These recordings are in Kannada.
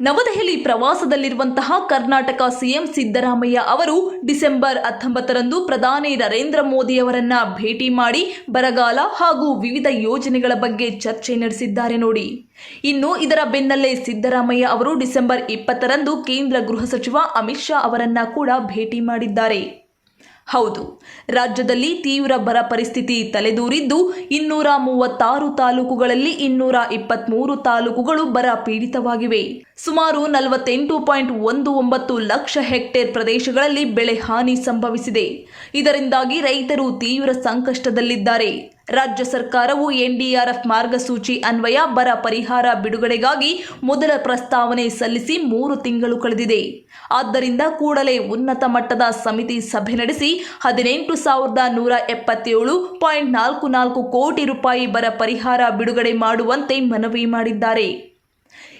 ನವದೆಹಲಿ ಪ್ರವಾಸದಲ್ಲಿರುವಂತಹ ಕರ್ನಾಟಕ ಸಿಎಂ ಸಿದ್ದರಾಮಯ್ಯ ಅವರು ಡಿಸೆಂಬರ್ ಹತ್ತೊಂಬತ್ತರಂದು ಪ್ರಧಾನಿ ನರೇಂದ್ರ ಮೋದಿ ಅವರನ್ನ ಭೇಟಿ ಮಾಡಿ ಬರಗಾಲ ಹಾಗೂ ವಿವಿಧ ಯೋಜನೆಗಳ ಬಗ್ಗೆ ಚರ್ಚೆ ನಡೆಸಿದ್ದಾರೆ ನೋಡಿ. ಇನ್ನು ಇದರ ಬೆನ್ನಲ್ಲೇ ಸಿದ್ದರಾಮಯ್ಯ ಅವರು ಡಿಸೆಂಬರ್ ಇಪ್ಪತ್ತರಂದು ಕೇಂದ್ರ ಗೃಹ ಸಚಿವ ಅಮಿತ್ ಶಾ ಅವರನ್ನ ಕೂಡ ಭೇಟಿ ಮಾಡಿದ್ದಾರೆ. ಹೌದು. ರಾಜ್ಯದಲ್ಲಿ ತೀವ್ರ ಬರ ಪರಿಸ್ಥಿತಿ ತಲೆದೂರಿದ್ದು ಇನ್ನೂರ ಮೂವತ್ತಾರು ತಾಲೂಕುಗಳಲ್ಲಿ ಇನ್ನೂರ ಇಪ್ಪತ್ಮೂರು ತಾಲೂಕುಗಳು ಬರ ಪೀಡಿತವಾಗಿವೆ. ಸುಮಾರು ನಲವತ್ತೆಂಟು ಪಾಯಿಂಟ್ ಒಂದು ಒಂಬತ್ತು ಲಕ್ಷ ಹೆಕ್ಟೇರ್ ಪ್ರದೇಶಗಳಲ್ಲಿ ಬೆಳೆ ಹಾನಿ ಸಂಭವಿಸಿದೆ. ಇದರಿಂದಾಗಿ ರೈತರು ತೀವ್ರ ಸಂಕಷ್ಟದಲ್ಲಿದ್ದಾರೆ. ರಾಜ್ಯ ಸರ್ಕಾರವು ಎನ್ಡಿಆರ್ಎಫ್ ಮಾರ್ಗಸೂಚಿ ಅನ್ವಯ, ಬರ ಪರಿಹಾರ ಬಿಡುಗಡೆಗಾಗಿ ಮೊದಲ ಪ್ರಸ್ತಾವನೆ ಸಲ್ಲಿಸಿ ಮೂರು ತಿಂಗಳು ಕಳೆದಿದೆ. ಆದ್ದರಿಂದ ಕೂಡಲೇ ಉನ್ನತ ಮಟ್ಟದ ಸಮಿತಿ ಸಭೆ ನಡೆಸಿ ಹದಿನೆಂಟು ಸಾವಿರದ ನೂರ ಎಪ್ಪತ್ತೇಳು ಪಾಯಿಂಟ್ ನಾಲ್ಕು ನಾಲ್ಕು ಕೋಟಿ ರೂಪಾಯಿ ಬರ ಪರಿಹಾರ ಬಿಡುಗಡೆ ಮಾಡುವಂತೆ ಮನವಿ ಮಾಡಿದ್ದಾರೆ.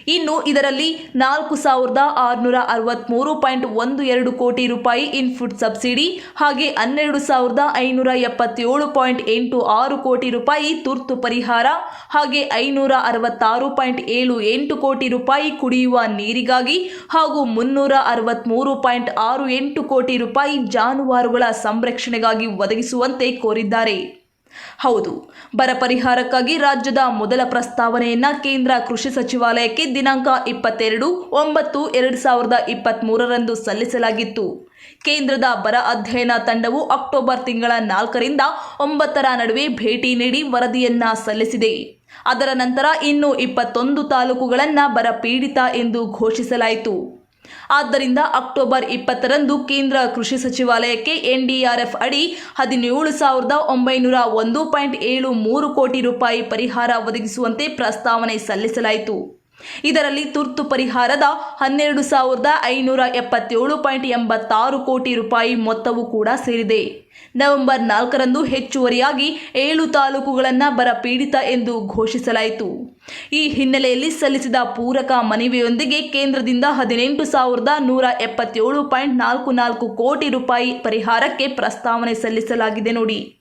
ಇನ್ನು ಇದರಲ್ಲಿ ನಾಲ್ಕು ಸಾವಿರದ ಆರುನೂರ ಅರವತ್ತ್ಮೂರು ಪಾಯಿಂಟ್ ಒಂದು ಎರಡು ಕೋಟಿ ರೂಪಾಯಿ ಇನ್ಫುಟ್ ಸಬ್ಸಿಡಿ ಹಾಗೆ ಹನ್ನೆರಡು ಸಾವಿರದ ಐನೂರ ಎಪ್ಪತ್ತೇಳು ಪಾಯಿಂಟ್ ಎಂಟು ಆರು ಕೋಟಿ ರೂಪಾಯಿ ತುರ್ತು ಪರಿಹಾರ ಹಾಗೆ ಐನೂರ ಅರವತ್ತಾರು ಪಾಯಿಂಟ್ ಏಳು ಎಂಟು ಕೋಟಿ ರೂಪಾಯಿ ಕುಡಿಯುವ ನೀರಿಗಾಗಿ ಹಾಗೂ ಮುನ್ನೂರ ಅರವತ್ತ್ಮೂರು ಪಾಯಿಂಟ್ ಆರು ಎಂಟು ಕೋಟಿ ರೂಪಾಯಿ ಜಾನುವಾರುಗಳ ಸಂರಕ್ಷಣೆಗಾಗಿ ಒದಗಿಸುವಂತೆ ಕೋರಿದ್ದಾರೆ. ಹೌದು, ಬರ ಪರಿಹಾರಕ್ಕಾಗಿ ರಾಜ್ಯದ ಮೊದಲ ಪ್ರಸ್ತಾವನೆಯನ್ನು ಕೇಂದ್ರ ಕೃಷಿ ಸಚಿವಾಲಯಕ್ಕೆ ದಿನಾಂಕ ಇಪ್ಪತ್ತೆರಡು ಒಂಬತ್ತು ಎರಡು ಸಾವಿರದ ಇಪ್ಪತ್ತ್ಮೂರರಂದು ಸಲ್ಲಿಸಲಾಗಿತ್ತು. ಕೇಂದ್ರದ ಬರ ಅಧ್ಯಯನ ತಂಡವು ಅಕ್ಟೋಬರ್ ತಿಂಗಳ ನಾಲ್ಕರಿಂದ ಒಂಬತ್ತರ ನಡುವೆ ಭೇಟಿ ನೀಡಿ ವರದಿಯನ್ನ ಸಲ್ಲಿಸಿದೆ. ಅದರ ನಂತರ ಇನ್ನು ಇಪ್ಪತ್ತೊಂದು ತಾಲೂಕುಗಳನ್ನು ಬರ ಪೀಡಿತ ಎಂದು ಘೋಷಿಸಲಾಯಿತು. ಆದ್ದರಿಂದ ಅಕ್ಟೋಬರ್ ಇಪ್ಪತ್ತರಂದು ಕೇಂದ್ರ ಕೃಷಿ ಸಚಿವಾಲಯಕ್ಕೆ ಎನ್ಡಿಆರ್ಎಫ್ ಅಡಿ ಹದಿನೇಳು ಸಾವಿರದ ಒಂಬೈನೂರ ಒಂದು ಪಾಯಿಂಟ್ ಏಳು ಮೂರು ಕೋಟಿ ರೂಪಾಯಿ ಪರಿಹಾರ ಒದಗಿಸುವಂತೆ ಪ್ರಸ್ತಾವನೆ ಸಲ್ಲಿಸಲಾಯಿತು. ಇದರಲ್ಲಿ ತುರ್ತು ಪರಿಹಾರದ ಹನ್ನೆರಡು ಸಾವಿರದ ಐನೂರ ಎಪ್ಪತ್ತೇಳು ಪಾಯಿಂಟ್ ಎಂಬತ್ತಾರು ಕೋಟಿ ರೂಪಾಯಿ ಮೊತ್ತವೂ ಕೂಡ ಸೇರಿದೆ. ನವೆಂಬರ್ ನಾಲ್ಕರಂದು ಹೆಚ್ಚುವರಿಯಾಗಿ ಏಳು ತಾಲೂಕುಗಳನ್ನು ಬರಪೀಡಿತ ಎಂದು ಘೋಷಿಸಲಾಯಿತು. ಈ ಹಿನ್ನೆಲೆಯಲ್ಲಿ ಸಲ್ಲಿಸಿದ ಪೂರಕ ಮನವಿಯೊಂದಿಗೆ ಕೇಂದ್ರದಿಂದ ಹದಿನೆಂಟು ಸಾವಿರದ ನೂರ ಎಪ್ಪತ್ತೇಳು ಪಾಯಿಂಟ್ ನಾಲ್ಕು ನಾಲ್ಕು ಕೋಟಿ ರೂಪಾಯಿ ಪರಿಹಾರಕ್ಕೆ ಪ್ರಸ್ತಾವನೆ ಸಲ್ಲಿಸಲಾಗಿದೆ ನೋಡಿ.